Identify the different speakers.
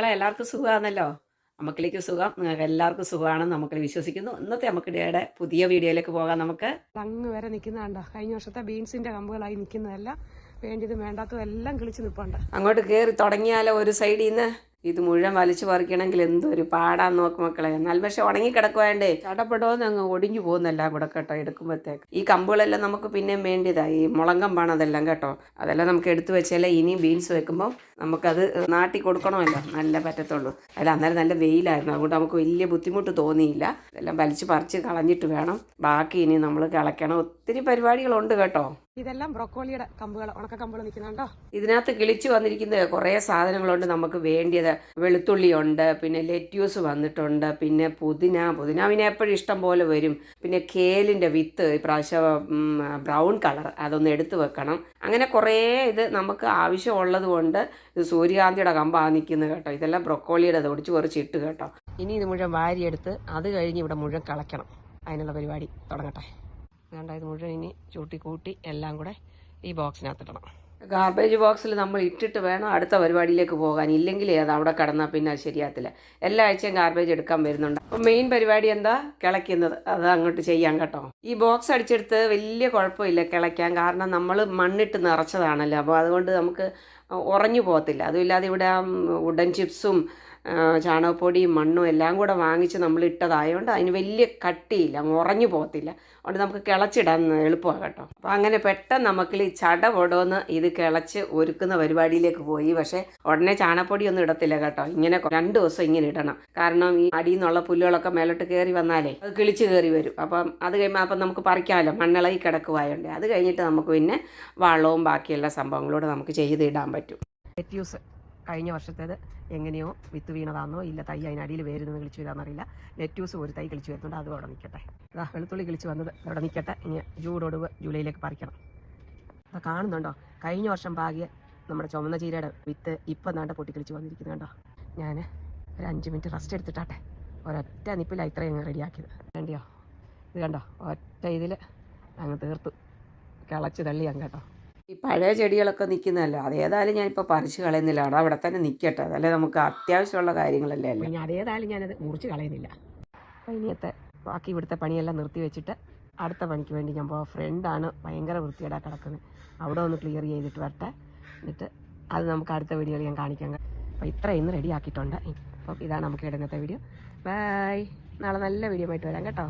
Speaker 1: മക്കളെ എല്ലാവർക്കും സുഖമാണല്ലോ? നമുക്കിലേക്ക് സുഖം. നിങ്ങൾക്ക് എല്ലാവർക്കും സുഖമാണെന്ന് നമുക്ക് വിശ്വസിക്കുന്നു. ഇന്നത്തെ നമുക്കിടയുടെ പുതിയ വീഡിയോയിലേക്ക് പോകാം നമുക്ക്.
Speaker 2: അങ്ങ് വരെ നിൽക്കുന്നതാണ്ടോ കഴിഞ്ഞ വർഷത്തെ ബീൻസിന്റെ കമ്പുകളായി നിൽക്കുന്നതല്ല വേണ്ടിയതും വേണ്ടാത്തതും എല്ലാം കിളിച്ച് നിൽപ്പുണ്ട്.
Speaker 1: അങ്ങോട്ട് കയറി തുടങ്ങിയാലോ ഒരു സൈഡിൽ നിന്ന് ഇത് മുഴുവൻ വലിച്ചു പറിക്കണമെങ്കിൽ എന്തൊരു പാടാന്ന് നോക്ക് മക്കളെ. എന്നാൽ പക്ഷെ ഉണങ്ങി കിടക്കുവാണ്ടേ ചടപ്പെടുമെന്ന് അങ്ങ് ഒടിഞ്ഞു പോകുന്നെല്ലാം കൂടെ കേട്ടോ എടുക്കുമ്പോഴത്തേക്ക്. ഈ കമ്പുകളെല്ലാം നമുക്ക് പിന്നെയും വേണ്ടിയതാണ് ഈ മുളങ്കമ്പാണ് അതെല്ലാം കേട്ടോ. അതെല്ലാം നമുക്ക് എടുത്തു വെച്ചാലേ ഇനിയും ബീൻസ് വെക്കുമ്പോൾ നമുക്കത് നാട്ടി കൊടുക്കണമല്ലോ. നല്ല പറ്റത്തുള്ളൂ. അല്ല അന്നേരം നല്ല വെയിലായിരുന്നു. അതുകൊണ്ട് നമുക്ക് വലിയ ബുദ്ധിമുട്ട് തോന്നിയില്ല. ഇതെല്ലാം വലിച്ചു പറിച്ച് കളഞ്ഞിട്ട് വേണം. ബാക്കി ഇനി നമ്മൾ കളയ്ക്കണം. ഒത്തിരി പരിപാടികളുണ്ട് കേട്ടോ.
Speaker 2: ഇതെല്ലാം ബ്രൊക്കോളിയുടെ കമ്പുകൾ ഉണക്ക കമ്പുകൾ നിൽക്കുന്നുണ്ടോ?
Speaker 1: ഇതിനകത്ത് കിളിച്ചു വന്നിരിക്കുന്ന കുറേ സാധനങ്ങളുണ്ട്. നമുക്ക് വേണ്ടിയത് വെളുത്തുള്ളിയുണ്ട് പിന്നെ ലെറ്റ്യൂസ് വന്നിട്ടുണ്ട് പിന്നെ പുതിന. പുതിന പിന്നെ എപ്പോഴും ഇഷ്ടം പോലെ വരും. പിന്നെ കേലിന്റെ വിത്ത് ഇപ്രാവശ്യം ബ്രൗൺ കളർ. അതൊന്ന് എടുത്തു വെക്കണം. അങ്ങനെ കുറേ ഇത് നമുക്ക് ആവശ്യമുള്ളത് കൊണ്ട് ഇത് സൂര്യകാന്തിയുടെ കമ്പാണ് നിൽക്കുന്നത് കേട്ടോ. ഇതെല്ലാം ബ്രൊക്കോളിയുടെ ഒടിച്ച് കുറച്ച് ഇട്ട് കേട്ടോ. ഇനി ഇത് മുഴുവൻ വാരിയെടുത്ത് അത് കഴിഞ്ഞ് ഇവിടെ മുഴുവൻ കളയ്ക്കണം. അതിനുള്ള പരിപാടി തുടങ്ങട്ടെ. വേണ്ട ഇത് മുഴുവൻ ഇനി ചൂട്ടി കൂട്ടി എല്ലാം കൂടെ ഈ ബോക്സിനകത്തിടണം ഗാർബേജ് ബോക്സിൽ നമ്മൾ ഇട്ടിട്ട് വേണം അടുത്ത പരിപാടിയിലേക്ക് പോകാൻ. ഇല്ലെങ്കിൽ അത് അവിടെ കിടന്നാൽ പിന്നെ അത് ശരിയാകത്തില്ല. എല്ലാ ആഴ്ചയും ഗാർബേജ് എടുക്കാൻ വരുന്നുണ്ട്. അപ്പോൾ മെയിൻ പരിപാടി എന്താ? കിളയ്ക്കുന്നത്. അത് അങ്ങോട്ട് ചെയ്യാം കേട്ടോ. ഈ ബോക്സ് അടിച്ചെടുത്ത് വലിയ കുഴപ്പമില്ല കിളയ്ക്കാൻ. കാരണം നമ്മൾ മണ്ണിട്ട് നിറച്ചതാണല്ലോ. അപ്പോൾ അതുകൊണ്ട് നമുക്ക് ഉറഞ്ഞു പോകത്തില്ല. അതുമില്ലാതെ ഇവിടെ ഉഡൻ ചിപ്സും ചാണകപ്പൊടിയും മണ്ണും എല്ലാം കൂടെ വാങ്ങിച്ച് നമ്മൾ ഇട്ടതായതുകൊണ്ട് അതിന് വലിയ കട്ടിയില്ല ഉറഞ്ഞു പോകത്തില്ല. അതുകൊണ്ട് നമുക്ക് കിളച്ചിടാൻ എളുപ്പമാണ് കേട്ടോ. അപ്പോൾ അങ്ങനെ പെട്ടെന്ന് നമുക്ക് ഈ ചട പൊടോന്ന് ഇത് കിളച്ച് ഒരുക്കുന്ന പരിപാടിയിലേക്ക് പോയി. പക്ഷേ ഉടനെ ചാണകപ്പൊടി ഒന്നും ഇടത്തില്ല കേട്ടോ. ഇങ്ങനെ രണ്ട് ദിവസം ഇങ്ങനെ ഇടണം. കാരണം ഈ അടിയിൽ നിന്നുള്ള പുല്ലുകളൊക്കെ മേലോട്ട് കയറി വന്നാലേ അത് കിളിച്ച് കയറി വരും. അപ്പം അത് കഴിയുമ്പോൾ അപ്പം നമുക്ക് പറിക്കാമല്ലോ മണ്ണിളകി കിടക്കുവായുണ്ട്. അത് കഴിഞ്ഞിട്ട് നമുക്ക് പിന്നെ വളവും ബാക്കിയുള്ള സംഭവങ്ങളോട് നമുക്ക് ചെയ്തിടാൻ പറ്റും. ലെറ്റ്യൂസ് കഴിഞ്ഞ വർഷത്തേത് എങ്ങനെയോ വിത്ത് വീണതാണെന്നോ ഇല്ല തൈ അതിനടിയിൽ വേരുന്നത് കിളിച്ചു വരാമെന്നറിയില്ല ലെറ്റ്യൂസ് ഒരു തൈ കിളിച്ചു വരുന്നുണ്ട്. അതും അവിടെ നിൽക്കട്ടെ അതാ വെളുത്തുള്ളി കിളിച്ച് വന്നത് അവിടെ നിൽക്കട്ടെ ഇനി ജൂടൊടുവ് ജൂലൈയിലേക്ക് പറിക്കണം. അത് കാണുന്നുണ്ടോ? കഴിഞ്ഞ വർഷം പാകിയ നമ്മുടെ ചുമന്ന ചീരയുടെ വിത്ത് ഇപ്പം നാണ്ട പൊട്ടി കിളിച്ച് വന്നിരിക്കുന്നത് കണ്ടോ? ഞാൻ ഒരു അഞ്ച് മിനിറ്റ് റെസ്റ്റ് എടുത്തിട്ടാട്ടെ. ഒരൊറ്റ നിപ്പില്ല ഇത്രയും റെഡിയാക്കിയത്. വേണ്ടിയോ ഇത് കണ്ടോ? ഒറ്റ ഇതിൽ അങ്ങ് തീർത്തു. കിളച്ച് തള്ളിയാൻ കേട്ടോ ഈ പഴയ ചെടികളൊക്കെ നിൽക്കുന്നതല്ലോ അതേതായാലും ഞാനിപ്പോൾ പറിച്ച് കളയുന്നില്ല. അവിടെ അവിടെ തന്നെ നിൽക്കട്ടെ അതല്ലേ നമുക്ക് അത്യാവശ്യമുള്ള കാര്യങ്ങളല്ലേ അല്ലേ? ഞാൻ അതേതായാലും ഞാനത് മുറിച്ച് കളയുന്നില്ല. അപ്പോൾ ഇനിയത്തെ ബാക്കി ഇവിടുത്തെ പണിയെല്ലാം നിർത്തി വെച്ചിട്ട് അടുത്ത പണിക്ക് വേണ്ടി ഞാൻ പോകാം ഫ്രണ്ടാണ് ഭയങ്കര വൃത്തിയേടാ കിടക്കുന്നത്. അവിടെ ഒന്ന് ക്ലിയർ ചെയ്തിട്ട് വരട്ടെ. എന്നിട്ട് അത് നമുക്ക് അടുത്ത വീഡിയോയിൽ ഞാൻ കാണിക്കാം. അപ്പോൾ ഇത്ര ഇന്ന് റെഡി ആക്കിയിട്ടുണ്ട്. അപ്പം ഇതാണ് നമുക്ക് ഇടുന്നത്തെ വീഡിയോ ബൈ നാളെ നല്ല വീഡിയോ ആയിട്ട് വരാം കേട്ടോ.